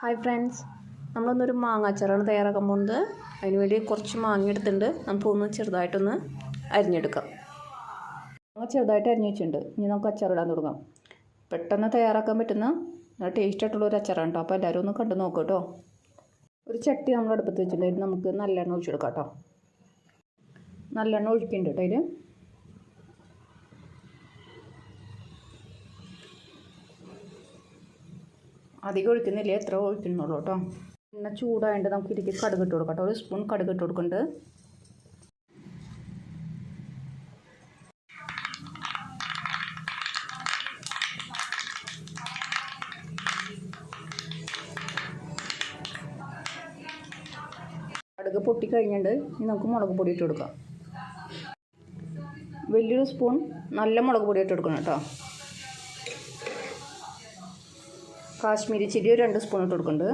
Hi friends നമ്മളൊന്നൊരു മാങ്ങ അച്ചാറാണ് തയ്യാറാക്കാൻ പോകുന്നത്. അതിന് വേണ്ടി കുറച്ച് മാങ്ങ എടുത്തിട്ടുണ്ട്. നമുക്കൊന്ന് ചെറുതായിട്ടൊന്ന് അരിഞ്ഞെടുക്കാം. മാങ്ങ ചെറുതായിട്ട് അരിഞ്ഞ് വെച്ചിട്ടുണ്ട്. ഇനി നമുക്ക് അച്ചാറിടാൻ തുടങ്ങാം. പെട്ടെന്ന് തയ്യാറാക്കാൻ പറ്റുന്ന നല്ല ടേസ്റ്റ് ആയിട്ടുള്ള ഒരു അച്ചാറാണ് കേട്ടോ അപ്പോൾ എല്ലാവരും ഒന്ന് കണ്ടു നോക്കാം കേട്ടോ ഒരു ചട്ടി നമ്മൾ അടുപ്പത്ത് വെച്ചിട്ടുണ്ട്. അതിൽ നമുക്ക് നല്ലെണ്ണ ഒഴിച്ചെടുക്കാം കേട്ടോ നല്ലെണ്ണ ഒഴിക്കുന്നുണ്ട് കേട്ടോ അതിൽ അധികം ഒഴിക്കുന്നില്ല? എത്ര ഒഴിക്കുന്നുള്ളൂ കേട്ടോ. എണ്ണ ചൂടായതുകൊണ്ട് നമുക്ക് ഇതിലേക്ക് കടുക് ഇട്ട് കൊടുക്കാം കേട്ടോ. ഒരു സ്പൂൺ കടുക് ഇട്ട് കൊടുക്കുന്നുണ്ട്. കടുക് പൊട്ടിക്കഴിഞ്ഞിട്ട് ഇനി നമുക്ക് മുളക് പൊടി ഇട്ട് കൊടുക്കാം. വലിയൊരു സ്പൂൺ നല്ല മുളക് പൊടി ഇട്ട് കൊടുക്കണം കേട്ടോ. കാശ്മീരി ചില്ലി ഒരു രണ്ട് സ്പൂൺ ഇട്ട് കൊടുക്കുന്നുണ്ട്.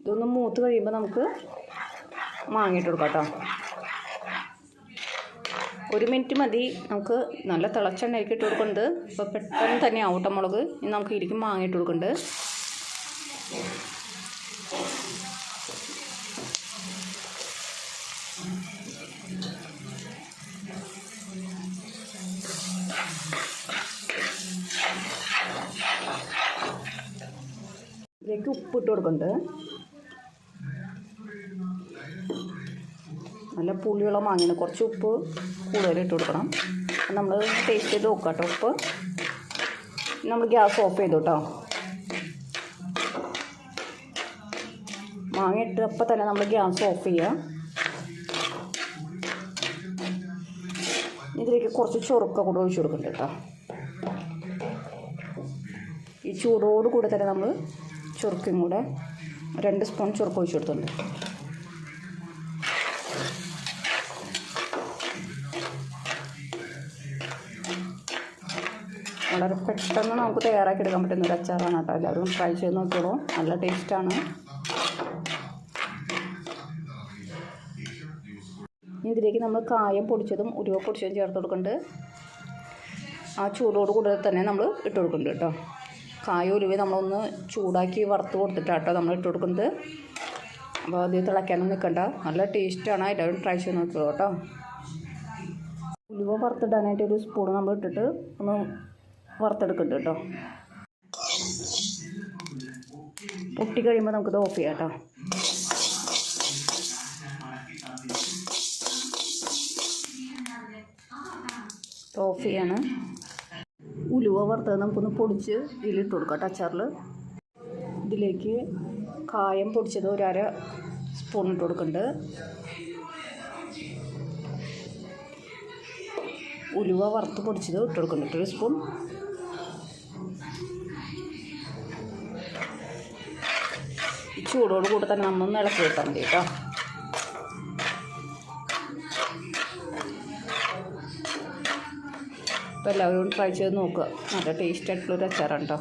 ഇതൊന്ന് മൂത്ത് കഴിയുമ്പോൾ നമുക്ക് മാങ്ങിയിട്ട് കൊടുക്കാം കേട്ടോ. ഒരു മിനിറ്റ് മതി. നമുക്ക് നല്ല തിളച്ചെണ്ണയ്ക്ക് ഇട്ട് കൊടുക്കുന്നുണ്ട്. ഇപ്പോൾ പെട്ടെന്ന് തന്നെ ആവട്ടെ മുളക്. ഇനി നമുക്ക് ഇരിക്കും മാങ്ങിയിട്ട് കൊടുക്കുന്നുണ്ട്. ഇതിലേക്ക് ഉപ്പ് ഇട്ട് കൊടുക്കുന്നുണ്ട്. നല്ല പുളിയുള്ള മാങ്ങയാണ്. കുറച്ച് ഉപ്പ് കൂടുതലിട്ട് കൊടുക്കണം. നമ്മൾ ടേസ്റ്റ് ചെയ്ത് നോക്കാം കേട്ടോ ഉപ്പ്. നമ്മൾ ഗ്യാസ് ഓഫ് ചെയ്തു കേട്ടോ. മാങ്ങ ഇട്ട് അപ്പം തന്നെ നമ്മൾ ഗ്യാസ് ഓഫ് ചെയ്യുക ഇതിലേക്ക് കുറച്ച് ചൊറുക്ക കൂടെ ഒഴിച്ചു കൊടുക്കുന്നുണ്ട് കേട്ടോ. ഈ ചൂടോട് കൂടെ തന്നെ നമ്മൾ ചുരുക്കും കൂടെ രണ്ട് സ്പൂൺ ചുരുക്കം ഒഴിച്ചു കൊടുത്തിട്ടുണ്ട്. വളരെ പെട്ടെന്ന് നമുക്ക് തയ്യാറാക്കി എടുക്കാൻ പറ്റുന്ന ഒരു അച്ചാറാണ് കേട്ടോ. എല്ലാവരും ട്രൈ ചെയ്ത് നോക്കിയോളൂ നല്ല ടേസ്റ്റാണ് ഇതിലേക്ക് നമ്മൾ കായം പൊടിച്ചതും ഉരുവ പൊടിച്ചതും ചേർത്ത് കൊടുക്കുന്നുണ്ട്. ആ ചൂടോട് കൂടെ തന്നെ നമ്മൾ ഇട്ട് കൊടുക്കുന്നുണ്ട് കേട്ടോ. കായ ഉലുവ നമ്മളൊന്ന് ചൂടാക്കി വറുത്ത് കൊടുത്തിട്ടാട്ടോ നമ്മൾ ഇട്ട് കൊടുക്കുന്നത്. അപ്പോൾ അത് തിളയ്ക്കാനൊന്നും നിൽക്കണ്ട. നല്ല ടേസ്റ്റാണ് എല്ലാവരും ട്രൈ ചെയ്ത് നോക്കുക കേട്ടോ. ഉലുവ വറുത്തിടാനായിട്ട് ഒരു സ്പൂൺ നമ്മൾ ഇട്ടിട്ട് ഒന്ന് വറുത്തെടുക്കുന്നുണ്ട് കേട്ടോ. പൊട്ടി കഴിയുമ്പോൾ നമുക്കിത് ഓഫ് ചെയ്യാം കേട്ടോ. ഓഫ് ചെയ്യാണ്. ഉലുവ വറുത്തത് നമുക്കൊന്ന് പൊടിച്ച് ഇതിലിട്ട് കൊടുക്കാം. അച്ചാറിൽ ഇതിലേക്ക് കായം പൊടിച്ചത് ഒരു അര സ്പൂൺ ഇട്ട് കൊടുക്കുന്നുണ്ട്. ഉലുവ വറുത്ത് പൊടിച്ചത് ഇട്ട് കൊടുക്കുന്നുണ്ട്. ഒരു സ്പൂൺ ചൂടോട് കൂടെ തന്നെ നമ്മൊന്ന് ഇളക്കി വെക്കാൻ മതി കേട്ടോ. അപ്പോൾ എല്ലാവരും ട്രൈ ചെയ്ത് നോക്കുക നല്ല ടേസ്റ്റ് ആയിട്ടുള്ളൊരു അച്ചാറാണ് കേട്ടോ